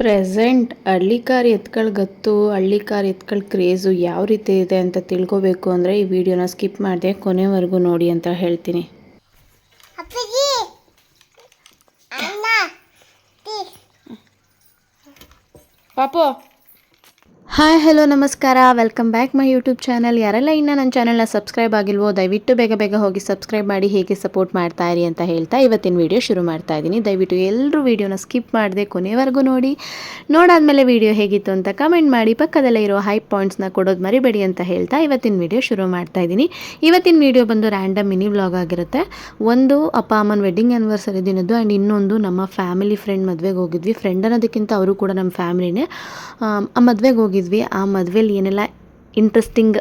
Present ಹಳ್ಳಿ car ಎತ್ಗಳ ಗತ್ತು Hallikar ಎತ್ಕೊಳ್ craze ಯಾವ ರೀತಿ ಇದೆ ಅಂತ ತಿಳ್ಕೊಬೇಕು ಅಂದರೆ ಈ ವಿಡಿಯೋನ ಸ್ಕಿಪ್ ಮಾಡಿದೆ ಕೊನೆವರೆಗೂ ನೋಡಿ ಅಂತ ಹೇಳ್ತೀನಿ. ಪಾಪು! ಹಾಯ್, ಹಲೋ, ನಮಸ್ಕಾರ. Welcome back my YouTube channel ಯಾರೆಲ್ಲ ಇನ್ನೂ ನನ್ನ ಚಾನಲ್ನ ಸಬ್ಸ್ಕ್ರೈಬ್ ಆಗಿಲ್ವೋ, ದಯವಿಟ್ಟು ಬೇಗ ಬೇಗ ಹೋಗಿ ಸಬ್ಸ್ಕ್ರೈಬ್ ಮಾಡಿ, ಹೇಗೆ ಸಪೋರ್ಟ್ ಮಾಡ್ತಾ ಇರಿ ಅಂತ ಹೇಳ್ತಾ ಇವತ್ತಿನ ವಿಡಿಯೋ ಶುರು ಮಾಡ್ತಾ ಇದ್ದೀನಿ. ದಯವಿಟ್ಟು ಎಲ್ಲರೂ ವೀಡಿಯೋನ ಸ್ಕಿಪ್ ಮಾಡದೆ ಕೊನೆವರೆಗೂ ನೋಡಿ. ನೋಡಾದ್ಮೇಲೆ ವೀಡಿಯೋ ಹೇಗಿತ್ತು ಅಂತ ಕಮೆಂಟ್ ಮಾಡಿ, ಪಕ್ಕದಲ್ಲೇ ಇರೋ ಹೈ ಪಾಯಿಂಟ್ಸ್ನ ಕೊಡೋದು ಮರಿಬೇಡಿ ಅಂತ ಹೇಳ್ತಾ ಇವತ್ತಿನ ವಿಡಿಯೋ ಶುರು ಮಾಡ್ತಾ ಇದ್ದೀನಿ. ಇವತ್ತಿನ ವಿಡಿಯೋ ಬಂದು ರ್ಯಾಂಡಮ್ ಮಿನಿ ವ್ಲಾಗ್ ಆಗಿರುತ್ತೆ. ಒಂದು ಅಪ್ಪ ಅಮ್ಮನ ವೆಡ್ಡಿಂಗ್ ಆ್ಯನಿವರ್ಸರಿ ದಿನದ್ದು ಆ್ಯಂಡ್ ಇನ್ನೊಂದು ನಮ್ಮ ಫ್ಯಾಮಿಲಿ ಫ್ರೆಂಡ್ ಮದುವೆಗೆ ಹೋಗಿದ್ವಿ. ಫ್ರೆಂಡ್ ಅನ್ನೋದಕ್ಕಿಂತ ಅವರು ಕೂಡ ನಮ್ಮ ಫ್ಯಾಮಿಲಿನೇ ಮದುವೆಗೆ ಹೋಗಿದ್ವಿ. ಆ ಮದುವೆಯಲ್ಲಿ ಏನೆಲ್ಲ ಇಂಟ್ರೆಸ್ಟಿಂಗ್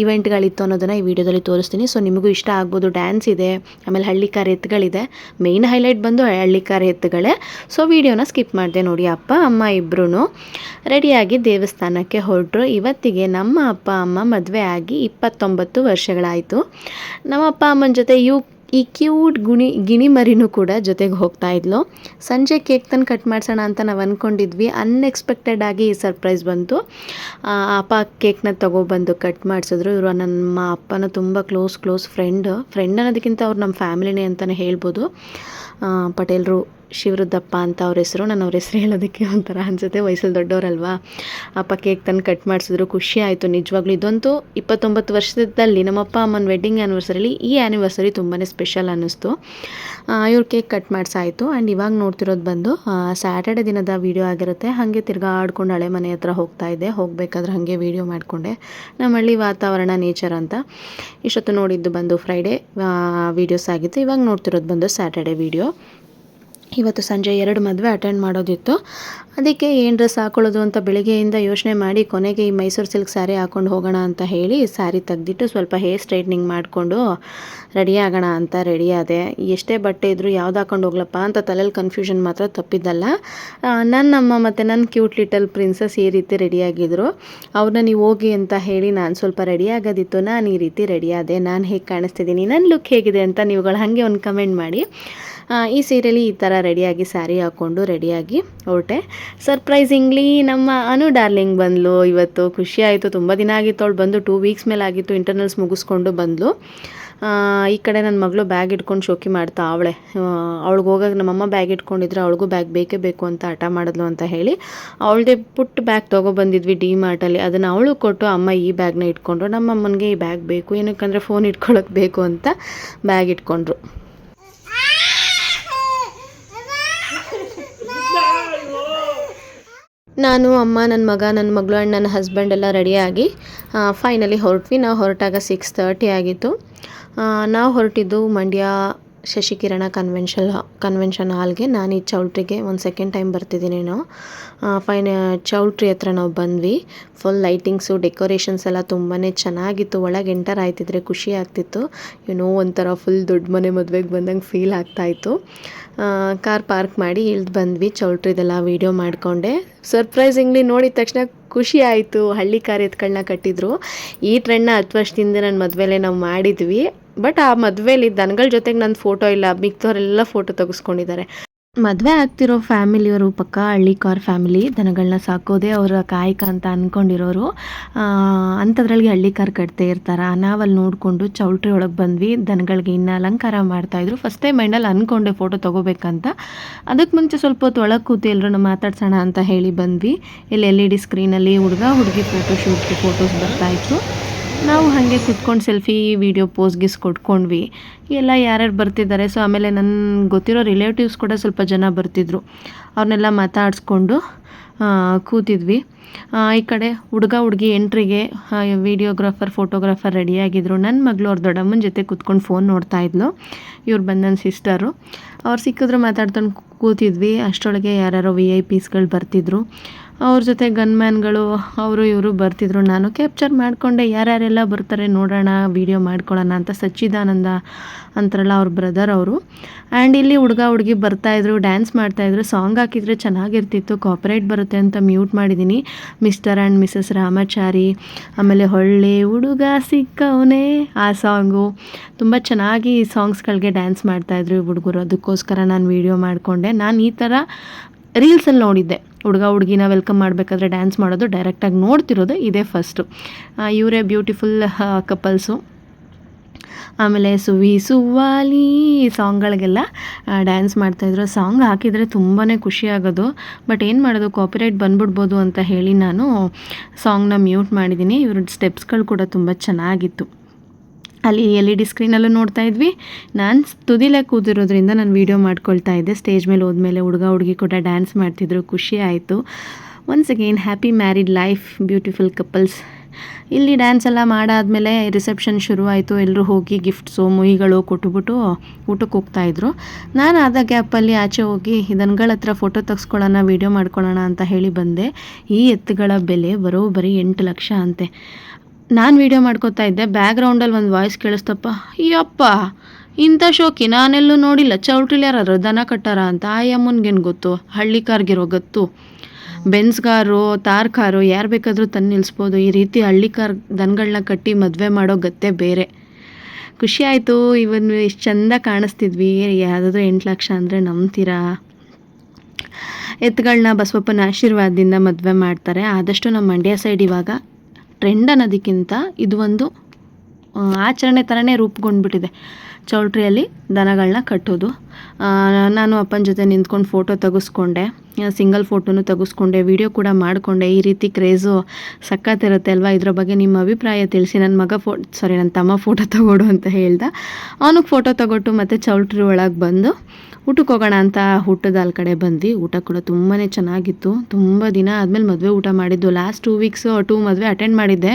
ಇವೆಂಟ್ಗಳಿತ್ತು ಅನ್ನೋದನ್ನು ಈ ವಿಡಿಯೋದಲ್ಲಿ ತೋರಿಸ್ತೀನಿ. ಸೊ ನಿಮಗೂ ಇಷ್ಟ ಆಗ್ಬೋದು. ಡ್ಯಾನ್ಸ್ ಇದೆ, ಆಮೇಲೆ ಹಳ್ಳಿಕಾರ ಎತ್ತುಗಳಿದೆ. ಮೇಯ್ನ್ ಹೈಲೈಟ್ ಬಂದು ಹಳ್ಳಿಕಾರ ಎತ್ತುಗಳೇ. ಸೊ ವಿಡಿಯೋನ ಸ್ಕಿಪ್ ಮಾಡಿದೆ ನೋಡಿ ಅಪ್ಪ, ಅಮ್ಮ ಇಬ್ಬರೂ ರೆಡಿಯಾಗಿ ದೇವಸ್ಥಾನಕ್ಕೆ ಹೊರಟರು. ಇವತ್ತಿಗೆ ನಮ್ಮ ಅಪ್ಪ, ಅಮ್ಮ ಮದುವೆ ಆಗಿ ಇಪ್ಪತ್ತೊಂಬತ್ತು ವರ್ಷಗಳಾಯಿತು. ನಮ್ಮ ಅಪ್ಪ, ಅಮ್ಮನ ಜೊತೆ ಯು ಈ ಕ್ಯೂಟ್ ಗುಣಿ, ಗಿಣಿ ಮರಿನೂ ಕೂಡ ಜೊತೆಗೆ ಹೋಗ್ತಾ ಇದ್ಲು. ಸಂಜೆ ಕೇಕ್ ತಂದು ಕಟ್ ಮಾಡಿಸೋಣ ಅಂತ ನಾವು ಅಂದ್ಕೊಂಡಿದ್ವಿ ಅನ್ಎಕ್ಸ್ಪೆಕ್ಟೆಡ್ ಆಗಿ ಈ ಸರ್ಪ್ರೈಸ್ ಬಂತು. ಅಪ್ಪ ಕೇಕ್ನ ತೊಗೊಬಂದು ಕಟ್ ಮಾಡಿಸಿದ್ರು. ಇವರು ನಮ್ಮ ಅಪ್ಪನ ತುಂಬ ಕ್ಲೋಸ್ ಕ್ಲೋಸ್ ಫ್ರೆಂಡ್ ಫ್ರೆಂಡ್ ಅನ್ನೋದಕ್ಕಿಂತ ಅವ್ರು ನಮ್ಮ ಫ್ಯಾಮಿಲಿನೇ ಅಂತಲೇ ಹೇಳ್ಬೋದು. ಪಟೇಲ್ರು ಶಿವರುದ್ರಪ್ಪ ಅಂತ ಅವ್ರ ಹೆಸರು, ನಾನು ಅವ್ರ ಹೆಸರು ಹೇಳೋದಕ್ಕೆ ಒಂಥರ ಅನಿಸುತ್ತೆ. ವಯಸ್ಸಲ್ಲಿ ದೊಡ್ಡವರಲ್ವಾ? ಅಪ್ಪ ಕೇಕ್ ತಂದು ಕಟ್ ಮಾಡಿಸಿದ್ರು, ಖುಷಿ ಆಯಿತು. ನಿಜವಾಗ್ಲೂ ಇದಂತೂ ಇಪ್ಪತ್ತೊಂಬತ್ತು ವರ್ಷದಲ್ಲಿ ನಮ್ಮಪ್ಪ ಅಮ್ಮನ ವೆಡ್ಡಿಂಗ್ ಆ್ಯನಿವರ್ಸರಿಲಿ ಈ ಆ್ಯನಿವರ್ಸರಿ ತುಂಬಾ ಸ್ಪೆಷಲ್ ಅನ್ನಿಸ್ತು. ಇವ್ರು ಕೇಕ್ ಕಟ್ ಮಾಡಿಸಾಯಿತು. ಆ್ಯಂಡ್ ಇವಾಗ ನೋಡ್ತಿರೋದು ಬಂದು ಸ್ಯಾಟರ್ಡೆ ದಿನದ ವೀಡಿಯೋ ಆಗಿರುತ್ತೆ. ಹಾಗೆ ತಿರ್ಗಾಡ್ಕೊಂಡು ಹಳೆ ಮನೆ ಹತ್ರ ಹೋಗ್ತಾ ಇದ್ದೆ. ಹೋಗಬೇಕಾದ್ರೆ ಹಾಗೆ ವೀಡಿಯೋ ಮಾಡಿಕೊಂಡೆ. ನಮ್ಮ ಹಳ್ಳಿ ವಾತಾವರಣ ನೇಚರ್ ಅಂತ. ಇಷ್ಟೊತ್ತು ನೋಡಿದ್ದು ಬಂದು ಫ್ರೈಡೇ ವೀಡಿಯೋಸ್ ಆಗಿತ್ತು. ಇವಾಗ ನೋಡ್ತಿರೋದು ಬಂದು ಸ್ಯಾಟರ್ಡೆ ವೀಡಿಯೋ ಇವತ್ತು ಸಂಜೆ ಎರಡು ಮದುವೆ ಅಟೆಂಡ್ ಮಾಡೋದಿತ್ತು. ಅದಕ್ಕೆ ಏನು ಡ್ರೆಸ್ ಹಾಕೊಳ್ಳೋದು ಅಂತ ಬೆಳಗ್ಗೆಯಿಂದ ಯೋಚನೆ ಮಾಡಿ ಕೊನೆಗೆ ಈ ಮೈಸೂರು ಸಿಲ್ಕ್ ಸ್ಯಾರಿ ಹಾಕೊಂಡು ಹೋಗೋಣ ಅಂತ ಹೇಳಿ ಸ್ಯಾರಿ ತೆಗೆದಿಟ್ಟು ಸ್ವಲ್ಪ ಹೇರ್ ಸ್ಟ್ರೈಟ್ನಿಂಗ್ ಮಾಡಿಕೊಂಡು ರೆಡಿ ಆಗೋಣ ಅಂತ ರೆಡಿ ಆದೆ. ಎಷ್ಟೇ ಬಟ್ಟೆ ಇದ್ದರೂ ಯಾವ್ದು ಹಾಕೊಂಡು ಹೋಗ್ಲಪ್ಪ ಅಂತ ತಲೆಯಲ್ಲಿ ಕನ್ಫ್ಯೂಷನ್ ಮಾತ್ರ ತಪ್ಪಿದ್ದಲ್ಲ. ನನ್ನ ಅಮ್ಮ ಮತ್ತು ನನ್ನ ಕ್ಯೂಟ್ ಲಿಟಲ್ ಪ್ರಿನ್ಸಸ್ ಈ ರೀತಿ ರೆಡಿಯಾಗಿದ್ದರು ಅವ್ರನ್ನ ನೀವು ಹೋಗಿ ಅಂತ ಹೇಳಿ ನಾನು ಸ್ವಲ್ಪ ರೆಡಿ ಆಗೋದಿತ್ತು. ನಾನು ಈ ರೀತಿ ರೆಡಿ ಆದೆ. ನಾನು ಹೇಗೆ ಕಾಣಿಸ್ತಿದ್ದೀನಿ? ನನ್ನ ಲುಕ್ ಹೇಗಿದೆ ಅಂತ ನೀವುಗಳು ಹಾಗೆ ಒಂದು ಕಮೆಂಟ್ ಮಾಡಿ. ಈ ಸೀರೆಯಲ್ಲಿ ಈ ಥರ ರೆಡಿಯಾಗಿ ಸ್ಯಾರಿ ಹಾಕ್ಕೊಂಡು ರೆಡಿಯಾಗಿ ಹೊರಟೆ. ಸರ್ಪ್ರೈಸಿಂಗ್ಲಿ ನಮ್ಮ ಅನು ಡಾರ್ಲಿಂಗ್ ಬಂದಳು ಇವತ್ತು ಖುಷಿ ಆಯಿತು. ತುಂಬ ದಿನ ಆಗಿತ್ತು. ಅವಳು ಬಂದು ಟೂ ವೀಕ್ಸ್ ಮೇಲೆ ಆಗಿತ್ತು. ಇಂಟರ್ನಲ್ಸ್ ಮುಗಿಸ್ಕೊಂಡು ಬಂದಳು ಈ ಕಡೆ ನನ್ನ ಮಗಳು ಬ್ಯಾಗ್ ಇಟ್ಕೊಂಡು ಶೋಕಿ ಮಾಡ್ತಾ ಅವಳೆ. ಅವಳಿಗೆ ಹೋಗಾಗ ನಮ್ಮಮ್ಮ ಬ್ಯಾಗ್ ಇಟ್ಕೊಂಡಿದ್ರೆ ಅವಳಿಗೂ ಬ್ಯಾಗ್ ಬೇಕೇ ಬೇಕು ಅಂತ ಹಠ ಮಾಡಿದ್ಲು ಅಂತ ಹೇಳಿ ಅವಳದೇ ಪುಟ್ಟ ಬ್ಯಾಗ್ ತೊಗೊಬಂದಿದ್ವಿ ಡಿ ಮಾರ್ಟಲ್ಲಿ ಅದನ್ನು ಅವಳು ಕೊಟ್ಟು ಅಮ್ಮ ಈ ಬ್ಯಾಗ್ನ ಇಟ್ಕೊಂಡ್ರು. ನಮ್ಮಮ್ಮನಿಗೆ ಈ ಬ್ಯಾಗ್ ಬೇಕು. ಏನಕ್ಕಂದರೆ ಫೋನ್ ಇಟ್ಕೊಳ್ಳೋಕೆ ಬೇಕು ಅಂತ ಬ್ಯಾಗ್ ಇಟ್ಕೊಂಡ್ರು. ನಾನು, ಅಮ್ಮ ನನ್ನ ಮಗ ನನ್ನ ಮಗಳು ಆ್ಯಂಡ್ ನನ್ನ ಹಸ್ಬೆಂಡ್ ಎಲ್ಲ ರೆಡಿಯಾಗಿ ಫೈನಲಿ ಹೊರಟ್ವಿ. ನಾವು ಹೊರಟಾಗ ಸಿಕ್ಸ್ ತರ್ಟಿ ಆಗಿತ್ತು. ನಾವು ಹೊರಟಿದ್ದು ಮಂಡ್ಯ ಶಶಿಕಿರಣ ಕನ್ವೆನ್ಷನ್ ಕನ್ವೆನ್ಷನ್ ಹಾಲ್ಗೆ ನಾನು ಈ ಚೌಲ್ಟ್ರಿಗೆ ಒಂದು ಸೆಕೆಂಡ್ ಟೈಮ್ ಬರ್ತಿದ್ದೀನಿ ನಾವು ಫೈನ್ ಚೌಲ್ಟ್ರಿ ಹತ್ರ ನಾವು ಬಂದ್ವಿ. ಫುಲ್ ಲೈಟಿಂಗ್ಸು ಡೆಕೋರೇಷನ್ಸ್ ಎಲ್ಲ ತುಂಬಾ ಚೆನ್ನಾಗಿತ್ತು. ಒಳಗೆ ಎಂಟರ್ ಆಯ್ತಿದ್ರೆ ಖುಷಿ ಆಗ್ತಿತ್ತು. ಏನೋ ಒಂಥರ ಫುಲ್ ದೊಡ್ಡ ಮನೆ ಮದುವೆಗೆ ಬಂದಂಗೆ ಫೀಲ್ ಆಗ್ತಾಯಿತ್ತು ಕಾರ್ ಪಾರ್ಕ್ ಮಾಡಿ ಇಳ್ದು ಬಂದ್ವಿ. ಚೌಲ್ಟ್ರಿದೆಲ್ಲ ವೀಡಿಯೋ ಮಾಡಿಕೊಂಡೆ. ಸರ್ಪ್ರೈಸಿಂಗ್ಲಿ ನೋಡಿದ ತಕ್ಷಣ ಖುಷಿ ಆಯಿತು. ಹಳ್ಳಿ ಕಾರ್ ಎತ್ಗಳನ್ನ ಕಟ್ಟಿದ್ರು. ಈ ಟ್ರೆಂಡ್ನ ಹತ್ತು ವರ್ಷದಿಂದ ನನ್ನ ಮದುವೆಲೆ ನಾವು ಮಾಡಿದ್ವಿ. ಬಟ್ ಆ ಮದುವೆಲಿ ದನಗಳ ಜೊತೆಗೆ ನನ್ನ ಫೋಟೋ ಇಲ್ಲ, ಮಿಕ್ದವರೆಲ್ಲ ಫೋಟೋ ತೆಗೆಸ್ಕೊಂಡಿದ್ದಾರೆ ಮದುವೆ ಆಗ್ತಿರೋ ಫ್ಯಾಮಿಲಿಯವರು ಪಕ್ಕ ಹಳ್ಳಿ ಕಾರ್ ಫ್ಯಾಮಿಲಿ ದನಗಳನ್ನ ಸಾಕೋದೇ ಅವರ ಕಾಯಕ ಅಂತ ಅಂದ್ಕೊಂಡಿರೋರು ಅಂಥದ್ರಲ್ಲಿ ಹಳ್ಳಿ ಕಾರ್ ಕಟ್ತೇ ಇರ್ತಾರೆ. ನಾವಲ್ಲಿ ನೋಡಿಕೊಂಡು ಚೌಲ್ಟ್ರಿ ಒಳಗೆ ಬಂದ್ವಿ, ದನಗಳಿಗೆ ಇನ್ನು ಅಲಂಕಾರ ಮಾಡ್ತಾಯಿದ್ರು ಫಸ್ಟ್ ಟೈಮ್ ಮೈಂಡಲ್ಲಿ ಅಂದ್ಕೊಂಡೆ ಫೋಟೋ ತೊಗೋಬೇಕಂತ. ಅದಕ್ಕೆ ಮುಂಚೆ ಸ್ವಲ್ಪ ಹೊತ್ತು ಒಳಗೆ ಕೂತು ಎಲ್ಲರೂ ಮಾತಾಡ್ಸೋಣ ಅಂತ ಹೇಳಿ ಬಂದ್ವಿ. ಇಲ್ಲಿ ಎಲ್ ಇ ಡಿ ಸ್ಕ್ರೀನಲ್ಲಿ ಹುಡುಗ, ಹುಡುಗಿ ಫೋಟೋ ಶೂಟ್ಗೆ ಫೋಟೋಸ್ ಬರ್ತಾಯಿತ್ತು ನಾವು ಹಾಗೆ ಕುತ್ಕೊಂಡು ಸೆಲ್ಫಿ ವಿಡಿಯೋ ಪೋಸ್ ಗೀಸ್ ಕೊಟ್ಕೊಂಡ್ವಿ. ಎಲ್ಲ ಯಾರ್ಯಾರು ಬರ್ತಿದ್ದಾರೆ ಸೊ ಆಮೇಲೆ ನನ್ನ ಗೊತ್ತಿರೋ ರಿಲೇಟಿವ್ಸ್ ಕೂಡ ಸ್ವಲ್ಪ ಜನ ಬರ್ತಿದ್ರು. ಅವ್ರನ್ನೆಲ್ಲ ಮಾತಾಡಿಸ್ಕೊಂಡು ಕೂತಿದ್ವಿ. ಈ ಕಡೆ ಹುಡುಗ ಹುಡುಗಿ ಎಂಟ್ರಿಗೆ ವಿಡಿಯೋಗ್ರಾಫರ್ ಫೋಟೋಗ್ರಾಫರ್ ರೆಡಿಯಾಗಿದ್ದರು ನನ್ನ ಮಗಳು ಅವ್ರ ದೊಡ್ಡಮ್ಮನ ಜೊತೆ ಕೂತ್ಕೊಂಡು ಫೋನ್ ನೋಡ್ತಾ ಇದ್ಲು. ಇವ್ರು ಬಂದು ನನ್ನ ಸಿಸ್ಟರು ಅವ್ರು ಸಿಕ್ಕಿದ್ರು ಮಾತಾಡ್ಕೊಂಡು ಕೂತಿದ್ವಿ. ಅಷ್ಟರೊಳಗೆ ಯಾರ್ಯಾರೋ ವಿ ಐ ಪೀಸ್ಗಳು ಬರ್ತಿದ್ರು. ಅವ್ರ ಜೊತೆ ಗನ್ಮ್ಯಾನ್ಗಳು, ಅವರು ಇವರು ಬರ್ತಿದ್ರು. ನಾನು ಕ್ಯಾಪ್ಚರ್ ಮಾಡಿಕೊಂಡೆ. ಯಾರ್ಯಾರೆಲ್ಲ ಬರ್ತಾರೆ ನೋಡೋಣ ವೀಡಿಯೋ ಮಾಡ್ಕೊಳ್ಳೋಣ ಅಂತ ಸಚ್ಚಿದಾನಂದ ಅಂತಾರಲ್ಲ ಅವ್ರ ಬ್ರದರ್ ಅವರು. ಆ್ಯಂಡ್ ಇಲ್ಲಿ ಹುಡುಗ ಹುಡುಗಿ ಬರ್ತಾಯಿದ್ರು ಡ್ಯಾನ್ಸ್ ಮಾಡ್ತಾಯಿದ್ರು ಸಾಂಗ್ ಹಾಕಿದರೆ ಚೆನ್ನಾಗಿರ್ತಿತ್ತು. ಕಾಪರೇಟ್ ಬರುತ್ತೆ ಅಂತ ಮ್ಯೂಟ್ ಮಾಡಿದ್ದೀನಿ ಮಿಸ್ಟರ್ ಆ್ಯಂಡ್ ಮಿಸಸ್ ರಾಮಾಚಾರಿ, ಆಮೇಲೆ ಹೊಳ್ಳೆ ಹುಡುಗ ಸಿಕ್ಕವನೇ ಆ ಸಾಂಗು ತುಂಬ ಚೆನ್ನಾಗಿ ಸಾಂಗ್ಸ್ಗಳಿಗೆ ಡ್ಯಾನ್ಸ್ ಮಾಡ್ತಾಯಿದ್ರು ಹುಡುಗರು. ಅದಕ್ಕೋಸ್ಕರ ನಾನು ವೀಡಿಯೋ ಮಾಡಿಕೊಂಡೆ. ನಾನು ಈ ಥರ ರೀಲ್ಸಲ್ಲಿ ನೋಡಿದ್ದೆ. ಹುಡುಗ ಹುಡುಗಿನ ವೆಲ್ಕಮ್ ಮಾಡಬೇಕಾದ್ರೆ ಡ್ಯಾನ್ಸ್ ಮಾಡೋದು ಡೈರೆಕ್ಟಾಗಿ ನೋಡ್ತಿರೋದು ಇದೇ ಫಸ್ಟು ಇವರೇ ಬ್ಯೂಟಿಫುಲ್ ಕಪಲ್ಸು ಆಮೇಲೆ ಸುವಿ ಸುವಾಲಿ ಸಾಂಗ್ಗಳಿಗೆಲ್ಲ ಡ್ಯಾನ್ಸ್ ಮಾಡ್ತಾಯಿದ್ರು ಸಾಂಗ್ ಹಾಕಿದರೆ ತುಂಬಾ ಖುಷಿ ಆಗೋದು. ಬಟ್ ಏನು ಮಾಡೋದು ಕಾಪಿರೈಟ್ ಬಂದ್ಬಿಡ್ಬೋದು ಅಂತ ಹೇಳಿ ನಾನು ಸಾಂಗ್ನ ಮ್ಯೂಟ್ ಮಾಡಿದ್ದೀನಿ. ಇವ್ರ ಸ್ಟೆಪ್ಸ್ಗಳು ಕೂಡ ತುಂಬ ಚೆನ್ನಾಗಿತ್ತು. ಅಲ್ಲಿ ಎಲ್ ಇ ಡಿ ಸ್ಕ್ರೀನಲ್ಲೂ ನೋಡ್ತಾ ಇದ್ವಿ. ನಾನು ತುದಿಲೇ ಕೂತಿರೋದ್ರಿಂದ ನಾನು ವೀಡಿಯೋ ಮಾಡ್ಕೊಳ್ತಾ ಇದ್ದೆ. ಸ್ಟೇಜ್ ಮೇಲೆ ಹೋದ್ಮೇಲೆ ಹುಡುಗ ಹುಡುಗಿ ಕೂಡ ಡ್ಯಾನ್ಸ್ ಮಾಡ್ತಿದ್ರು. ಖುಷಿ ಆಯಿತು. Once again happy married life beautiful couples ಇಲ್ಲಿ ಡ್ಯಾನ್ಸ್ ಎಲ್ಲ ಮಾಡಾದಮೇಲೆ ರಿಸೆಪ್ಷನ್ ಶುರುವಾಯಿತು. ಎಲ್ಲರೂ ಹೋಗಿ ಗಿಫ್ಟ್ಸು ಮುಯಿಗಳು ಕೊಟ್ಟುಬಿಟ್ಟು ಊಟಕ್ಕೆ ಹೋಗ್ತಾಯಿದ್ರು ನಾನು ಆದ ಗ್ಯಾಪಲ್ಲಿ ಆಚೆ ಹೋಗಿ ದನಗಳ ಹತ್ರ ಫೋಟೋ ತೆಗ್ಸ್ಕೊಳ್ಳೋಣ ವೀಡಿಯೋ ಮಾಡ್ಕೊಳ್ಳೋಣ ಅಂತ ಹೇಳಿ ಬಂದೆ. ಈ ಎತ್ತುಗಳ ಬೆಲೆ ಬರೋಬ್ಬರಿ ಎಂಟು ಲಕ್ಷ ಅಂತೆ. ನಾನು ವೀಡಿಯೋ ಮಾಡ್ಕೋತಾ ಇದ್ದೆ ಬ್ಯಾಕ್ಗ್ರೌಂಡಲ್ಲಿ ಒಂದು ವಾಯ್ಸ್ ಕೇಳಿಸ್ತಪ್ಪ ಅಯ್ಯಪ್ಪ ಇಂಥ ಶೋಕಿ ನಾನೆಲ್ಲೂ ನೋಡಿಲ್ಲ ಚೌಟ್ರಿಲಿ ಯಾರು ದನ ಕಟ್ಟಾರ ಅಂತ? ಆ ಅಮ್ಮನ್ಗೇನು ಗೊತ್ತು? ಹಳ್ಳಿ ಕಾರ್ಗಿರೋ ಗೊತ್ತು. ಬೆನ್ಸ್ ಕಾರು ತಾರ್ ಕಾರು ಯಾರು ಬೇಕಾದರೂ ತಂದು ನಿಲ್ಲಿಸ್ಬೋದು ಈ ರೀತಿ ಹಳ್ಳಿ ಕಾರ್ ದನಗಳನ್ನ ಕಟ್ಟಿ ಮದುವೆ ಮಾಡೋ ಗತ್ತೆ ಬೇರೆ. ಖುಷಿ ಆಯಿತು ಇವನ್ ಎಷ್ಟು ಚಂದ ಕಾಣಿಸ್ತಿದ್ವಿ. ಯಾವುದಾದ್ರೂ ಎಂಟು ಲಕ್ಷ ಅಂದರೆ ನಂಬ್ತೀರಾ? ಎತ್ತುಗಳನ್ನ ಬಸವಪ್ಪನ ಆಶೀರ್ವಾದದಿಂದ ಮದುವೆ ಮಾಡ್ತಾರೆ. ಆದಷ್ಟು ನಮ್ಮ ಮಂಡ್ಯ ಸೈಡ್ ಇವಾಗ ಟ್ರೆಂಡ್ ಅನ್ನೋದಕ್ಕಿಂತ ಇದು ಒಂದು ಆಚರಣೆ ಥರನೇ ರೂಪುಗೊಂಡ್ಬಿಟ್ಟಿದೆ. ಚೌಲ್ಟ್ರಿಯಲ್ಲಿ ದನಗಳನ್ನ ಕಟ್ಟೋದು. ನಾನು ಅಪ್ಪನ ಜೊತೆ ನಿಂತ್ಕೊಂಡು ಫೋಟೋ ತೆಗೆಸ್ಕೊಂಡೆ. ಸಿಂಗಲ್ ಫೋಟೋನು ತೆಗೆಸ್ಕೊಂಡೆ ವಿಡಿಯೋ ಕೂಡ ಮಾಡಿಕೊಂಡೆ, ಈ ರೀತಿ ಕ್ರೇಜು ಸಖತ್ತಿರುತ್ತೆ ಅಲ್ವಾ? ಇದ್ರ ಬಗ್ಗೆ ನಿಮ್ಮ ಅಭಿಪ್ರಾಯ ತಿಳಿಸಿ. ನನ್ನ ಮಗ ಫೋ ಸಾರಿ ನನ್ನ ತಮ್ಮ ಫೋಟೋ ತಗೊಡು ಅಂತ ಹೇಳ್ದ. ಅವನಿಗೆ ಫೋಟೋ ತಗೊಟ್ಟು ಮತ್ತು ಚೌಲ್ಟ್ರಿ ಒಳಗೆ ಬಂದು, ಊಟಕ್ಕೆ ಹೋಗೋಣ ಅಂತ ಊಟದ ಅಲ್ಲಿ ಕಡೆ ಬಂದ್ವಿ. ಊಟ ಕೂಡ ತುಂಬಾ ಚೆನ್ನಾಗಿತ್ತು. ತುಂಬ ದಿನ ಆದಮೇಲೆ ಮದುವೆ ಊಟ ಮಾಡಿದ್ದು. ಲಾಸ್ಟ್ ಟೂ ವೀಕ್ಸು ಟೂ ಮದುವೆ ಅಟೆಂಡ್ ಮಾಡಿದ್ದೆ.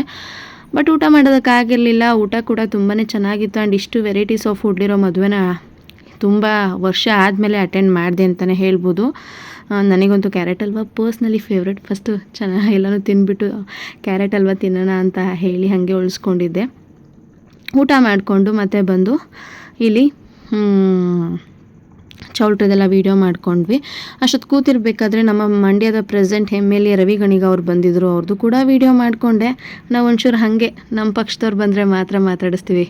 ಬಟ್ ಊಟ ಮಾಡೋದಕ್ಕಾಗಿರಲಿಲ್ಲ ಊಟ ಕೂಡ ತುಂಬಾ ಚೆನ್ನಾಗಿತ್ತು. ಆ್ಯಂಡ್ ಇಷ್ಟು ವೆರೈಟೀಸ್ ಆಫ್ ಫುಡ್ ಇರೋ ಮದುವೆನ ತುಂಬ ವರ್ಷ ಆದಮೇಲೆ ಅಟೆಂಡ್ ಮಾಡಿದೆ ಅಂತಲೇ ಹೇಳ್ಬೋದು. ನನಗಂತೂ carrot halwa personally favourite first ಚೆನ್ನಾಗಿ ಎಲ್ಲನೂ ತಿನ್ಬಿಟ್ಟು ಕ್ಯಾರೆಟ್ ಹಲ್ವಾ ತಿನ್ನೋಣ ಅಂತ ಹೇಳಿ ಹಾಗೆ ಉಳಿಸ್ಕೊಂಡಿದ್ದೆ. ಊಟ ಮಾಡಿಕೊಂಡು ಮತ್ತೆ ಬಂದು ಇಲ್ಲಿ ಚೌಲ್ಟ್ರದೆಲ್ಲ ವೀಡಿಯೋ ಮಾಡ್ಕೊಂಡ್ವಿ. ಅಷ್ಟೊತ್ತು ಕೂತಿರ್ಬೇಕಾದ್ರೆ ನಮ್ಮ ಮಂಡ್ಯದ present M L A Ravi Ganiga ಅವ್ರು ಬಂದಿದ್ದರು ಅವ್ರದ್ದು ಕೂಡ ವೀಡಿಯೋ ಮಾಡಿಕೊಂಡೆ. ನಾವು ಒಂಚೂರು ಹಾಗೆ ನಮ್ಮ ಪಕ್ಷದವ್ರು ಬಂದರೆ ಮಾತ್ರ ಮಾತಾಡಿಸ್ತೀವಿ.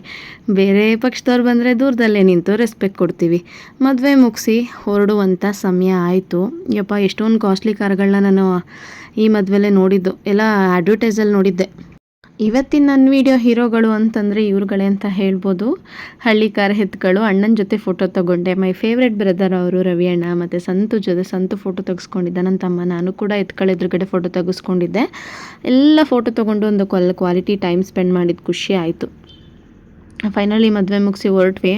ಬೇರೆ ಪಕ್ಷದವ್ರು ಬಂದರೆ ದೂರದಲ್ಲೇ ನಿಂತು ರೆಸ್ಪೆಕ್ಟ್ ಕೊಡ್ತೀವಿ. ಮದುವೆ ಮುಗಿಸಿ ಹೊರಡುವಂಥ ಸಮಯ ಆಯಿತು. ಯಪ್ಪ, ಎಷ್ಟೊಂದು ಕಾಸ್ಟ್ಲಿ ಕಾರ್ಗಳನ್ನ ನಾನು ಈ ಮದುವೆಲೇ ನೋಡಿದ್ದು. ಎಲ್ಲ ಅಡ್ವರ್ಟೈಸಲ್ಲಿ ನೋಡಿದ್ದೆ. ಇವತ್ತಿನ ನನ್ನ ವಿಡಿಯೋ ಹೀರೋಗಳು ಅಂತಂದರೆ ಇವ್ರುಗಳೇ ಅಂತ ಹೇಳ್ಬೋದು. ಹಳ್ಳಿ ಕಾರ್ ಹೆತ್ಗಳು, ಅಣ್ಣನ ಜೊತೆ ಫೋಟೋ ತಗೊಂಡೆ. ಮೈ ಫೇವ್ರೆಟ್ ಬ್ರದರ್ ಅವರು ರವಿ ಅಣ್ಣ ಮತ್ತು ಸಂತು ಜೊತೆ ಸಂತು ಫೋಟೋ ತೆಗೆಸ್ಕೊಂಡಿದ್ದೆ. ನನ್ನ ತಮ್ಮ, ನಾನು ಕೂಡ ಎತ್ಕಳ ಎದುರುಗಡೆ ಫೋಟೋ ತೆಗೆಸ್ಕೊಂಡಿದ್ದೆ. ಎಲ್ಲ ಫೋಟೋ ತೊಗೊಂಡು ಒಂದು ಕ್ವಾಲ್ ಕ್ವಾಲಿಟಿ ಟೈಮ್ ಸ್ಪೆಂಡ್ ಮಾಡಿದ ಖುಷಿ ಆಯಿತು. ಫೈನಲಿ ಮದುವೆ ಮುಗಿಸಿ ಹೊರಟ್ವಿ.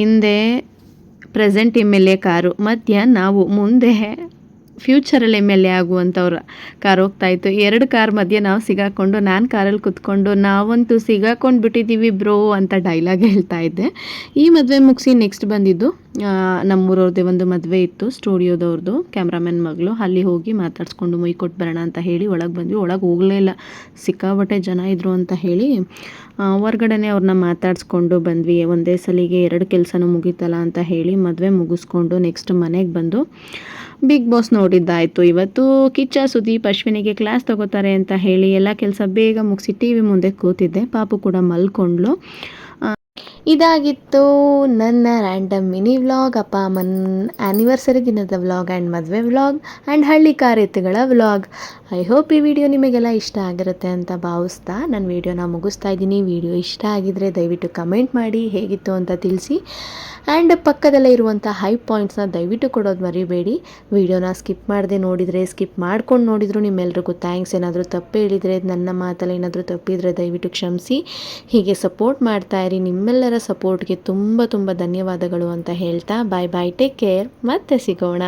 ಹಿಂದೆ present M L A car, ಮಧ್ಯ ನಾವು, ಮುಂದೆ ಫ್ಯೂಚರಲ್ಲಿ ಎಂ ಎಲ್ ಎ ಆಗುವಂಥವ್ರ ಕಾರ್ ಹೋಗ್ತಾಯಿತ್ತು ಎರಡು ಕಾರ್ ಮಧ್ಯೆ ನಾವು ಸಿಗಾಕೊಂಡು, ನಾನು ಕಾರಲ್ಲಿ ಕುತ್ಕೊಂಡು, ನಾವಂತೂ ಸಿಗಾಕೊಂಡು ಬಿಟ್ಟಿದ್ದೀವಿ ಬ್ರೋ ಅಂತ ಡೈಲಾಗ್ ಹೇಳ್ತಾ ಇದ್ದೆ. ಈ ಮದುವೆ ಮುಗಿಸಿ ನೆಕ್ಸ್ಟ್ ಬಂದಿದ್ದು? ನಮ್ಮೂರವ್ರದ್ದೇ ಒಂದು ಮದುವೆ ಇತ್ತು ಸ್ಟುಡಿಯೋದವ್ರದ್ದು ಕ್ಯಾಮ್ರಾಮ್ಯಾನ್ ಮಗಳು. ಅಲ್ಲಿ ಹೋಗಿ ಮಾತಾಡಿಸ್ಕೊಂಡು ಮೈ ಕೊಟ್ಟು ಬರೋಣ ಅಂತ ಹೇಳಿ ಒಳಗೆ ಬಂದ್ವಿ. ಒಳಗೆ ಹೋಗಲೇ ಇಲ್ಲ. ಸಿಕ್ಕಾಬಟ್ಟೆ ಜನ ಇದ್ದರು ಅಂತ ಹೇಳಿ ಹೊರ್ಗಡೆನೆ ಅವ್ರನ್ನ ಮಾತಾಡಿಸ್ಕೊಂಡು ಬಂದ್ವಿ. ಒಂದೇ ಸಲಿಗೆ ಎರಡು ಕೆಲಸನೂ ಮುಗೀತಲ್ಲ ಅಂತ ಹೇಳಿ ಮದುವೆ ಮುಗಿಸ್ಕೊಂಡು ನೆಕ್ಸ್ಟ್ ಮನೆಗೆ ಬಂದು ಬಿಗ್ ಬಾಸ್ ನೋಡಿದ್ದಾಯಿತು. ಇವತ್ತು ಕಿಚ್ಚ, ಸುದೀಪ್, ಅಶ್ವಿನಿಗೆ ಕ್ಲಾಸ್ ತಗೋತಾರೆ ಅಂತ ಹೇಳಿ ಎಲ್ಲ ಕೆಲಸ ಬೇಗ ಮುಗಿಸಿ ಟಿ ವಿ ಮುಂದೆ ಕೂತಿದ್ದೆ. ಪಾಪು ಕೂಡ ಮಲ್ಕೊಂಡ್ಲು ಇದಾಗಿತ್ತು ನನ್ನ ರ್ಯಾಂಡಮ್ ಮಿನಿ ವ್ಲಾಗ್ ಅಪ್ಪ ಅಮ್ಮನ ಆ್ಯನಿವರ್ಸರಿ ದಿನದ ವ್ಲಾಗ್ ಆ್ಯಂಡ್ ಮದುವೆ ವ್ಲಾಗ್ ಆ್ಯಂಡ್ ಹಳ್ಳಿ ಕಾರ್ಯತೆಗಳ ವ್ಲಾಗ್ ಐ ಹೋಪ್ ಈ ವಿಡಿಯೋ ನಿಮಗೆಲ್ಲ ಇಷ್ಟ ಆಗಿರುತ್ತೆ ಅಂತ ಭಾವಿಸ್ತಾ ನಾನು ವಿಡಿಯೋನ ಮುಗಿಸ್ತಾ ಇದ್ದೀನಿ. ವಿಡಿಯೋ ಇಷ್ಟ ಆಗಿದ್ರೆ ದಯವಿಟ್ಟು ಕಮೆಂಟ್ ಮಾಡಿ, ಹೇಗಿತ್ತು ಅಂತ ತಿಳಿಸಿ. ಆ್ಯಂಡ್ ಪಕ್ಕದಲ್ಲೇ ಇರುವಂಥ ಹೈ ಪಾಯಿಂಟ್ಸ್ನ ದಯವಿಟ್ಟು ಕೊಡೋದು ಮರಿಬೇಡಿ. ವಿಡಿಯೋನ ಸ್ಕಿಪ್ ಮಾಡದೆ ನೋಡಿದರೆ ಸ್ಕಿಪ್ ಮಾಡ್ಕೊಂಡು ನೋಡಿದ್ರು ನಿಮ್ಮೆಲ್ರಿಗೂ ಥ್ಯಾಂಕ್ಸ್ ಏನಾದರೂ ತಪ್ಪು ಹೇಳಿದರೆ, ನನ್ನ ಮಾತಲ್ಲಿ ಏನಾದರೂ ತಪ್ಪಿದರೆ ದಯವಿಟ್ಟು ಕ್ಷಮಿಸಿ. ಹೀಗೆ ಸಪೋರ್ಟ್ ಮಾಡ್ತಾ ಇರಿ. ನಿಮ್ಮೆಲ್ಲರ ಸಪೋರ್ಟ್ಗೆ ತುಂಬ ತುಂಬ ಧನ್ಯವಾದಗಳು ಅಂತ ಹೇಳ್ತಾ ಬಾಯ್ ಬಾಯ್ ಟೇಕ್ ಕೇರ್ ಮತ್ತೆ ಸಿಗೋಣ.